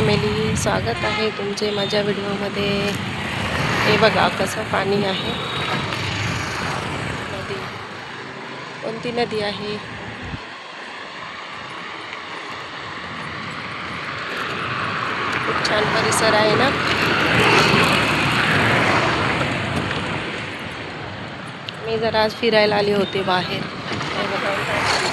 Family स्वागत आहे तुमचे माझ्या व्हिडिओमध्ये. हे बघा कसं पाणी आहे. नदी. कोणती नदी आहे? खूप छान परिसर आहे ना? मी जरा आज फिरायला आली होते बाहेर हे बघा, बरोबर.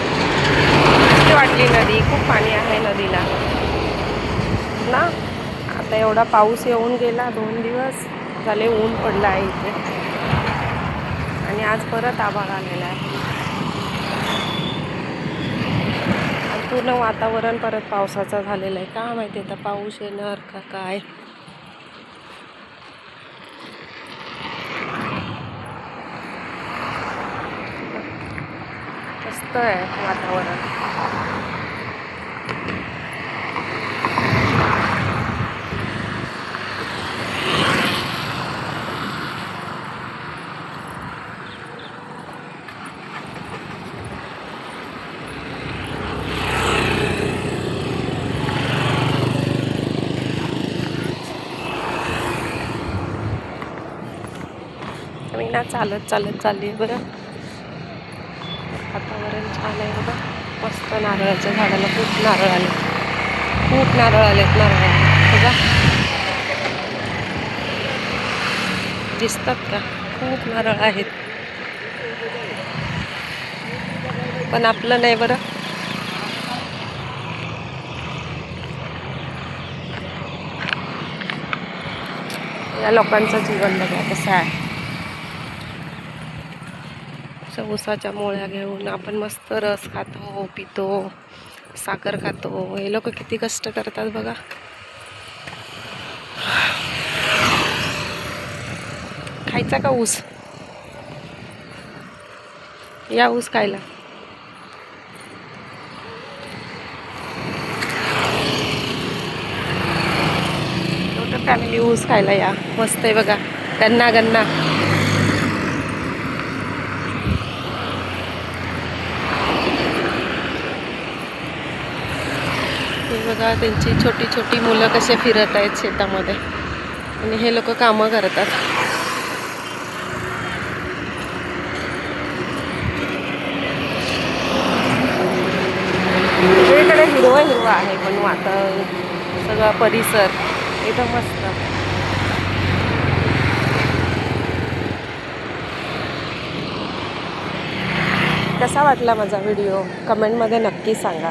किती वाटली नदी खूप पाणी आहे नदीला ना? आता एवढा पाऊस येऊन गेला दोन दिवस झाले ऊन पडलं आहे इथे. आणि आज परत आभाळ आलेला आहे. पूर्ण वातावरण परत पावसाचं झालेलं आहे. का माहिती आता पाऊस येणार का काय? मस्त आहे वातावरण. मी ना चालत चालत चालली आहे बरं. वातावरण छान आहे बघा. मस्त नारळाच्या झाडाला खूप नारळ आले. खूप नारळ आलेत नारळ बघा. दिसतात का? खूप नारळ आहेत. पण आपलं नाही बरं. या लोकांचं जीवन बघा कसं आहे. अशा ऊसाच्या मोळ्या घेऊन आपण मस्त रस खातो पितो साखर खातो. हे लोक किती कष्ट करतात बघा. खायचा का ऊस? या ऊस खायला. टोटल फॅमिली ऊस खायला या. मस्त आहे बघा. गन्ना गन्ना. बघा त्यांची छोटी छोटी मुलं कसे फिरत आहेत शेतामध्ये. आणि हे लोक कामं करतात. इकडे हिरवं हिरवं आहे पण वातावरण सगळा परिसर एकदम मस्त. कसा वाटला माझा व्हिडिओ? कमेंटमध्ये नक्की सांगा.